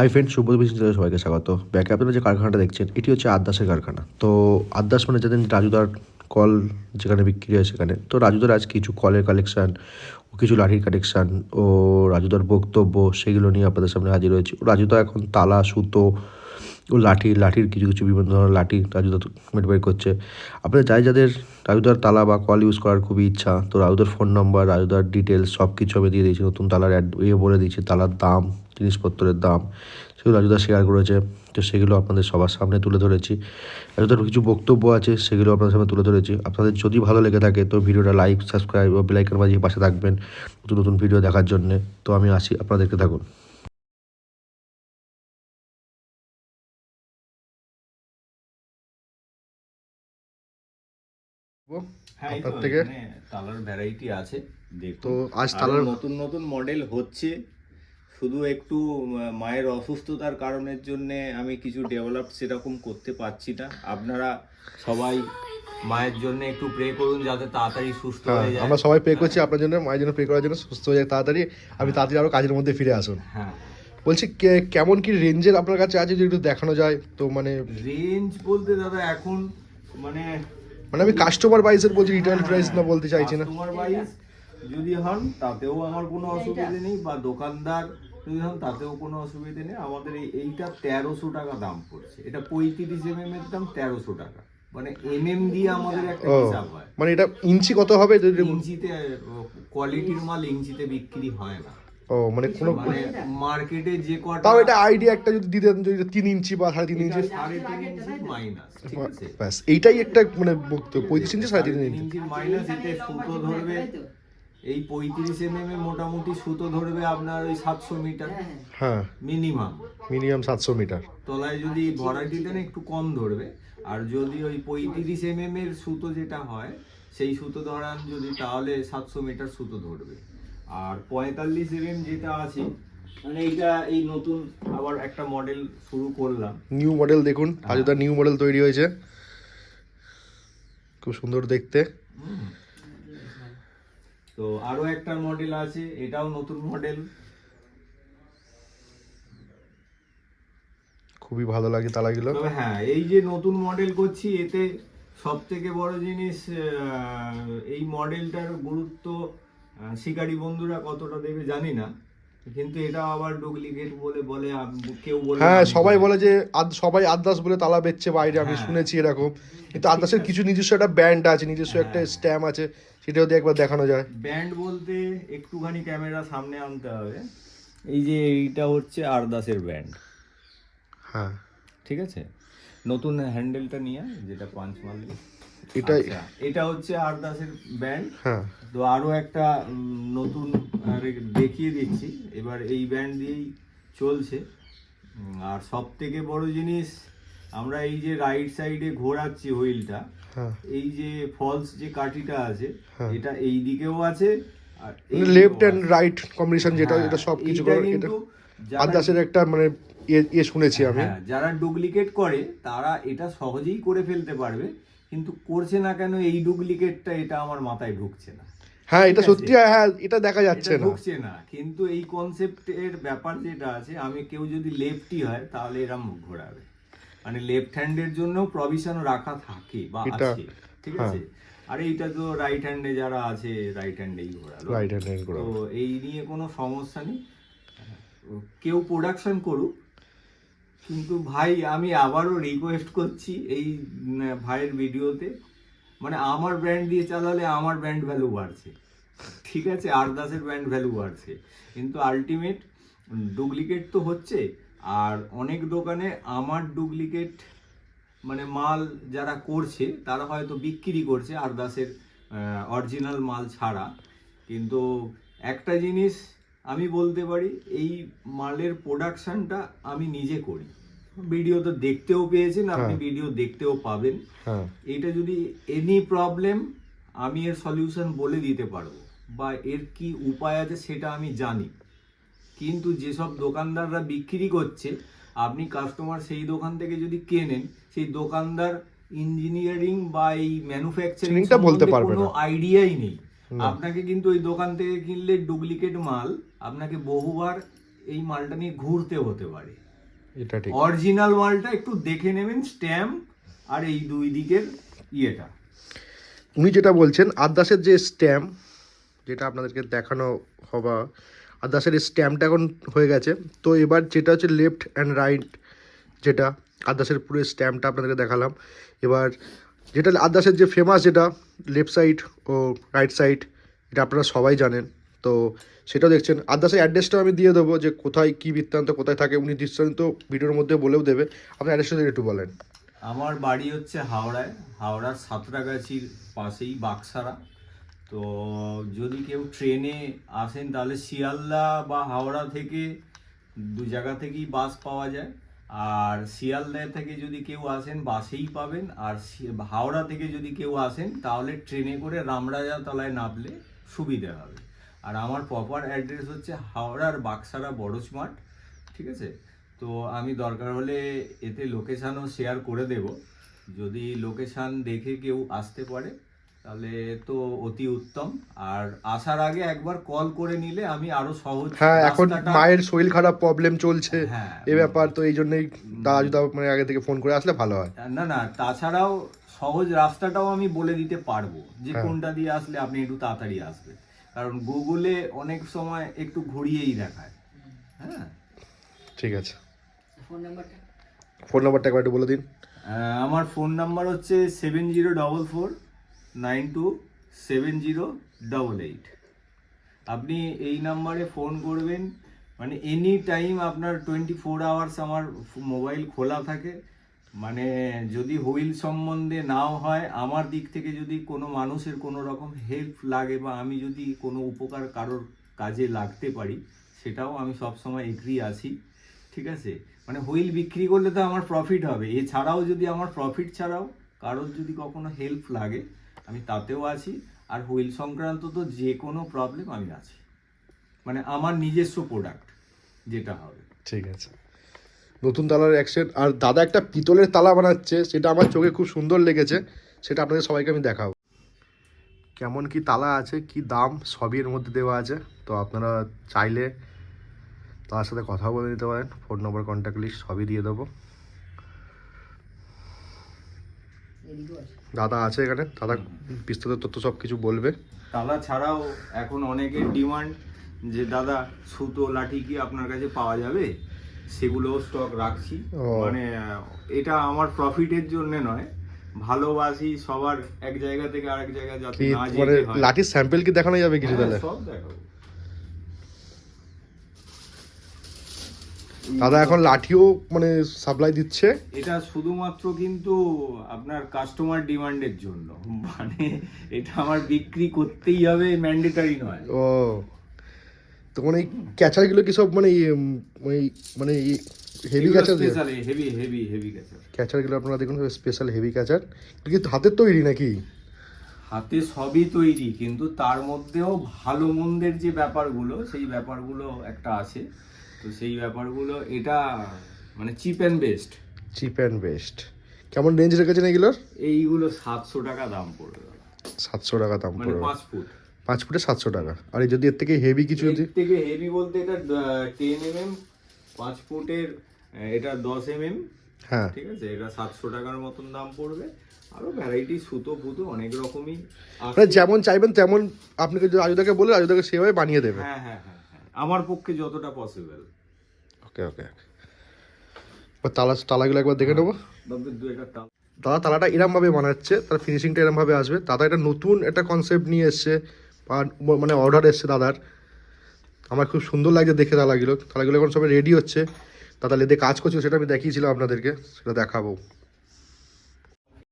Hi friend শুভ business সবাইকে স্বাগত। ব্যাকে আপনারা যে কারখানাটা দেখছেন, এটি হচ্ছে আদাসের কারখানা। তো আদাস মানে জানেন রাজুদার কল যেখানে বিক্রি হয় সেখানে, তো রাজুদার আজ কিছু কলের কালেকশান ও কিছু লাঠির কালেকশান ও রাজুদার বক্তব্য সেগুলো নিয়ে আপনাদের সামনে হাজির হয়েছে। রাজুদা এখন তালা, সুতো ও লাঠি, লাঠির কিছু কিছু বিভিন্ন ধরনের লাঠি রাজুদা মেট বের করছে। আপনাদের যাই যাদের রাজুদার তালা বা কল ইউজ করার খুবই ইচ্ছা, তো রাজুদার ফোন নম্বর রাজুদার ডিটেলস সব কিছু আমি দিয়ে দিয়েছি। নতুন তালার অ্যাড ইয়ে বলে দিয়েছি, তালার দাম, জিনিসপত্রের দাম, সেগুলো রাজুদা শেয়ার করেছে। তো সেগুলো আপনাদের সবার সামনে তুলে ধরেছি। রাজুদার কিছু বক্তব্য আছে, সেগুলো আপনাদের সামনে তুলে ধরেছি। আপনাদের যদি ভালো লেগে থাকে, তো ভিডিওটা লাইক সাবস্ক্রাইব ও বেলাইকন বাজিয়ে পাশে থাকবেন নতুন নতুন ভিডিও দেখার জন্যে। তো আমি আসি, আপনাদেরকে থাকুন। হ্যাঁ আপনার থেকে? তালার ভ্যারাইটি আছে তো আজ তালার নতুন নতুন মডেল হচ্ছে। শুধু একটু মায়ের অসুস্থতার কারণের জন্য আমি কিছু ডেভেলপ সেরকম করতে পারছি না। আপনারা সবাই মায়ের জন্য একটু প্রে করুন যাতে তাড়াতাড়ি সুস্থ হ্যাঁ হয়ে যায়। আমরা সবাই পে করছি আপনার জন্য মায়ের জন্য পে করার জন্য সুস্থ হয়ে যায় তাড়াতাড়ি আপনি তাড়াতাড়ি আরও কাজের মধ্যে ফিরে আসুন। হ্যাঁ। বলছি কেমন কি রেঞ্জের আপনার কাছে আছে যদি একটু দেখানো যায়? তো মানে রেঞ্জ বলতে দাদা এখন মানে মানে আমি কাস্টমার বাইসের বলছি রিটেল প্রাইস না বলতে চাইছি না। কাস্টমার ওয়াইজ যদি হন তাতেও আমার কোনো অসুবিধা নেই বা দোকানদার যদি হন তাতেও কোনো অসুবিধা নেই। আমাদের এই এইটা তেরোশো টাকা দাম পড়ছে। এটা পঁয়ত্রিশ এম এম এর দাম তেরোশো টাকা। মানে এম এম দিয়ে আমাদের একটা হিসাব হয়। মানে এটা ইঞ্চি কত হবে? ইঞ্চিতে কোয়ালিটির মাল ইঞ্চিতে বিক্রি হয় না। ও মানে কোনো মানে মার্কেটে যে কটা তাও এটা আইডিয়া একটা যদি দিতেন যদি তিন ইঞ্চি বা সাড়ে তিন ইঞ্চি মাইনাস ঠিক আছে? ব্যাস এইটাই একটা মানে বক্তব্য পঁয়ত্রিশ ইঞ্চি সাড়ে তিন ইঞ্চি। মাইনাস এতে সুতো ধরবে। এই পঁয়ত্রিশ এম এম এ মোটামুটি সুতো ধরবে আপনার ওই সাতশো মিটার। হ্যাঁ মিনিমাম মিনিমাম সাতশো মিটার। তলায় যদি ভরাটি দেন একটু কম ধরবে আর যদি ওই পঁয়ত্রিশ এম এম এর সুতো যেটা হয় সেই সুতো ধরান যদি তাহলে সাতশো মিটার সুতো ধরবে। আর পঁয়তাল্লিশ এম যেটা আছে মানে এইটা এই নতুন আবার একটা মডেল শুরু করলাম। নিউ মডেল দেখুন আজুদা নিউ মডেল তৈরি হয়েছে। খুব সুন্দর দেখতে। তো আরও একটা মডেল আছে এটাও নতুন মডেল খুবই ভালো লাগে তালাগুলো তবে হ্যাঁ এই যে নতুন মডেল করছি এতে সব থেকে বড় জিনিস এই মডেলটার গুরুত্ব শিকারী বন্ধুরা কতটা দেবে জানি না কিন্তু এটা আবার ডুপ্লিকেট বলে বলে কেউ বলে হ্যাঁ সবাই বলে যে সবাই আদাস বলে তালা বেচছে বাইরে আমি হ্যাঁ। শুনেছি এরকম। কিন্তু আদাসের কিছু নিজস্ব একটা ব্যান্ড আছে নিজস্ব একটা স্ট্যাম্প আছে সেটাও দিয়ে একবার দেখানো যায়। ব্যান্ড বলতে একটুখানি ক্যামেরা সামনে আনতে হবে। এই যে এইটা হচ্ছে আরদাসের ব্যান্ড। হ্যাঁ। ঠিক আছে? নতুন হ্যান্ডেলটা নিয়ে যেটা পাঞ্চ মারলে। এটাই আচ্ছা, এটা হচ্ছে আরদাসের ব্যান্ড হ্যাঁ। তো আরও একটা নতুন দেখিয়ে দিচ্ছি। এবার এই ব্যান্ড দিয়েই চলছে। আর সব থেকে বড় জিনিস আমরা এই যে রাইট সাইডে ঘোরাচ্ছি হুইলটা হ্যাঁ। এই যে ফলস যে কাঠিটা আছে হ্যাঁ। এটা এই দিকেও আছে আর লেফট অ্যান্ড রাইট কম্বিনেশন যেটা হ্যাঁ, এটা সব কিছু করে এটা আদাসের একটা মানে ইয়ে ইয়ে শুনেছি আমি। যারা ডুপ্লিকেট করে তারা এটা সহজেই করে ফেলতে পারবে। কিন্তু করছে না কেন এই ডুপ্লিকেটটা এটা আমার মাথায় ঢুকছে না। হ্যাঁ এটা সত্যি হ্যাঁ এটা দেখা যাচ্ছে না। ঢুকছে না। কিন্তু এই কনসেপ্টের ব্যাপার যেটা আছে আমি কেউ যদি লেফটি হয় তাহলে এরা মুখ ঘোরাবে। মানে লেফট হ্যান্ডের জন্য প্রভিশন রাখা থাকে বা আছে ঠিক হ্যাঁ। আছে? আর এইটা তো রাইট হ্যান্ডে যারা আছে রাইট হ্যান্ডেই ঘোরালো। রাইট হ্যান্ড করে তো এই নিয়ে কোনো সমস্যা নেই। কেউ প্রোডাকশন করুক কিন্তু ভাই, আমি আবারও রিকোয়েস্ট করছি এই ভাইয়ের ভিডিওতে মানে আমার ব্র্যান্ড দিয়ে চালালে আমার ব্র্যান্ড ভ্যালু বাড়ছে। ঠিক আছে, আরদাসের ব্র্যান্ড ভ্যালু বাড়ছে। কিন্তু আলটিমেট ডুপ্লিকেট তো হচ্ছে। আর অনেক দোকানে আমার ডুপ্লিকেট মানে মাল যারা করছে, তারা হয়তো বিক্রি করছে আরদাসের অরিজিনাল মাল ছাড়া। কিন্তু একটা জিনিস আমি বলতে পারি এই মালের প্রোডাকশনটা আমি নিজে করি। ভিডিও তো দেখতেও পেয়েছেন আপনি হ্যাঁ। ভিডিও দেখতেও পাবেন। হ্যাঁ। এটা যদি এনি প্রবলেম আমি এর সলিউশন বলে দিতে পারব বা এর কি উপায় আছে সেটা আমি জানি। কিন্তু যেসব দোকানদাররা বিক্রি করছে আপনি কাস্টমার সেই দোকান থেকে যদি কেনেন সেই দোকানদার ইঞ্জিনিয়ারিং বা এই ম্যানুফ্যাকচারিংটা বলতে পারবে কোনো আইডিয়াই নেই। আপনাকে কিন্তু ওই দোকান থেকে কিনলে ডুপ্লিকেট মাল আপনাকে বহুবার এই মালটা নিয়ে ঘুরতে হতে পারে। এটা ঠিক। অরিজিনাল মালটা একটু দেখে নেবেন স্ট্যাম্প আর এই দুই দিকের ইয়েটা। উনি যেটা বলছেন আদাসের যে স্ট্যাম্প যেটা আপনাদেরকে দেখানো হবা আদাসের স্ট্যাম্পটা এখন হয়ে গেছে। তো এবার যেটা হচ্ছে লেফট অ্যান্ড রাইট যেটা আদাসের পুরো স্ট্যাম্পটা আপনাদেরকে দেখালাম। এবার যেটা আদাসের যে ফেমাস যেটা লেফট সাইড ও রাইট সাইড এটা আপনারা সবাই জানেন। তো সেটাও দেখছেন। আদাসের অ্যাড্রেসটাও আমি দিয়ে দেবো যে কোথায় কী বৃত্তান্ত, কোথায় থাকে। উনি দৃষ্টান্ত ভিডিওর মধ্যে বলেও দেবে। আপনার অ্যাড্রেসটা একটু বলেন। আমার বাড়ি হচ্ছে হাওড়ায়। হাওড়ার সাঁতরাগাছির পাশেই বাক্সারা তো যদি কেউ ট্রেনে আসেন, তাহলে শিয়ালদা বা হাওড়া থেকে দু জায়গা থেকেই বাস পাওয়া যায়। আর শিয়ালদা থেকে যদি কেউ আসেন, বাসেই পাবেন। আর হাওড়া থেকে যদি কেউ আসেন, তাহলে ট্রেনে করে রামরাজা তলায় নামলে সুবিধা হবে। আর আমার প্রপার অ্যাড্রেস হচ্ছে হাওড়ার বাক্সারা বড় স্মার্ট ঠিক আছে? তো আমি দরকার হলে এতে লোকেশানও শেয়ার করে দেব। যদি লোকেশান দেখে কেউ আসতে পারে তাহলে তো অতি উত্তম। আর আসার আগে একবার কল করে নিলে আমি আরও সহজ হ্যাঁ এখন মায়ের শরীর খারাপ প্রবলেম চলছে। হ্যাঁ এ ব্যাপার তো এই জন্যই দাদা যদি মানে আগে থেকে ফোন করে আসলে ভালো হয়। না না তাছাড়াও সহজ রাস্তাটাও আমি বলে দিতে পারব যে হ্যাঁ। কোনটা দিয়ে আসলে আপনি একটু তাড়াতাড়ি আসবেন। কারণ গুগলে অনেক সময় একটু ঘুরিয়েই দেখায়। হ্যাঁ? ঠিক আছে। ফোন নাম্বারটা? ফোন নাম্বারটা একবার একটু বলে দিন। আমার ফোন নাম্বার হচ্ছে seven zero double four nine two seven zero double eight. আপনি এই নাম্বারে ফোন করবেন মানে এনি টাইম আপনার টোয়েন্টি ফোর আওয়ার্স আমার মোবাইল খোলা থাকে। মানে যদি হুইল সম্বন্ধে নাও হয়, আমার দিক থেকে যদি কোনো মানুষের কোনো রকম হেল্প লাগে বা আমি যদি কোনো উপকার কারোর কাজে লাগতে পারি, সেটাও আমি সবসময় এগ্রি আছি, ঠিক আছে? মানে হুইল বিক্রি করলে তো আমার প্রফিট হবে। এছাড়াও যদি আমার প্রফিট ছাড়াও কারোর যদি কখনো হেল্প লাগে, আমি তাতেও আছি। আর হুইল সংক্রান্ত তো যে কোনো প্রবলেম আমি আছি। মানে আমার নিজস্ব প্রোডাক্ট যেটা হবে। ঠিক আছে। নতুন তালার অ্যাকশন আর দাদা একটা পিতলের তালা বানাচ্ছে, সেটা আমার চোখে খুব সুন্দর লেগেছে, সেটা আপনাদের সবাইকে আমি দেখাবো। কেমন কি তালা আছে, কি দাম, সবই এর মধ্যে দেওয়া আছে। তো আপনারা চাইলে তার সাথে কথা বলে নিতে পারেন ফোন নম্বর কন্ট্যাক্ট লিস্ট সবই দিয়ে দেবো। দাদা আছে এখানে, দাদা বিস্তারিত তথ্য সব কিছু বলবে। তালা ছাড়াও এখন অনেকের ডিমান্ড যে, দাদা, সুতো, লাঠি কি আপনার কাছে পাওয়া যাবে? সেগুলোও স্টক রাখছি। মানে এটা আমার প্রফিটের জন্য নয়। ভালোবাসি সবার এক জায়গা থেকে আরেক জায়গায় যাতে না যেতে হয়। লাঠির স্যাম্পেল কি দেখানো যাবে কিছু হ্যাঁ, তাহলে? সব দেখাবো। দাদা এখন লাঠিও মানে সাপ্লাই দিচ্ছে। এটা শুধুমাত্র কিন্তু আপনার কাস্টমার ডিমান্ডের জন্য। মানে এটা আমার বিক্রি করতেই হবে ম্যান্ডেটারি নয়। ও। তো মানে ক্যাচারগুলো কি সব মানে ওই মানে heavy catcher heavy heavy heavy catcher ক্যাচারগুলো আপনারা দেখুন স্পেশাল হেভি ক্যাচার কিন্তু হাতের তৈরি নাকি? হাতে সবই তৈরি কিন্তু তার মধ্যেও ভালো মন্দের যে ব্যাপারগুলো সেই ব্যাপারগুলো একটা আছে। তো সেই ব্যাপারগুলো এটা মানে cheap and best cheap and best কেমন রেঞ্জ রেখেছেন এগুলোর? এইগুলো সাতশো টাকা দাম পড়বে। সাতশো টাকা দাম মানে পড়বে। পাঁচ ফুট। পাঁচ ফুটে সাতশো টাকা। আর এই যদি এর থেকে হেভি কিছু যদি থেকে হেভি বলতে এটা টেন এম এম পাঁচ ফুটের এটা দশ এম এম হ্যাঁ। ঠিক আছে? এটা সাতশো টাকার মতন দাম পড়বে। আরও ভ্যারাইটি সুতো ফুতো অনেক রকমই। মানে যেমন চাইবেন তেমন আপনাকে যদি রাজুদাকে বলে রাজুদাকে সেভাবে বানিয়ে দেবে। হ্যাঁ হ্যাঁ হ্যাঁ হ্যাঁ। আমার পক্ষে যতটা পসিবল ওকে ওকে তালা তালাগুলো একবার দেখে নেব। টাল দাদা তালাটা এরমভাবে বানাচ্ছে তার ফিনিশিংটা এরমভাবে আসবে। দাদা এটা নতুন একটা কনসেপ্ট নিয়ে এসছে। মানে অর্ডার এসছে দাদার। আমার খুব সুন্দর লাগছে দেখে তালাগুলো তালাগুলো এখন সবাই রেডি হচ্ছে। দাদা লেদে কাজ করছে, সেটা আমি দেখিয়েছিলাম আপনাদেরকে, সেটা দেখাবো।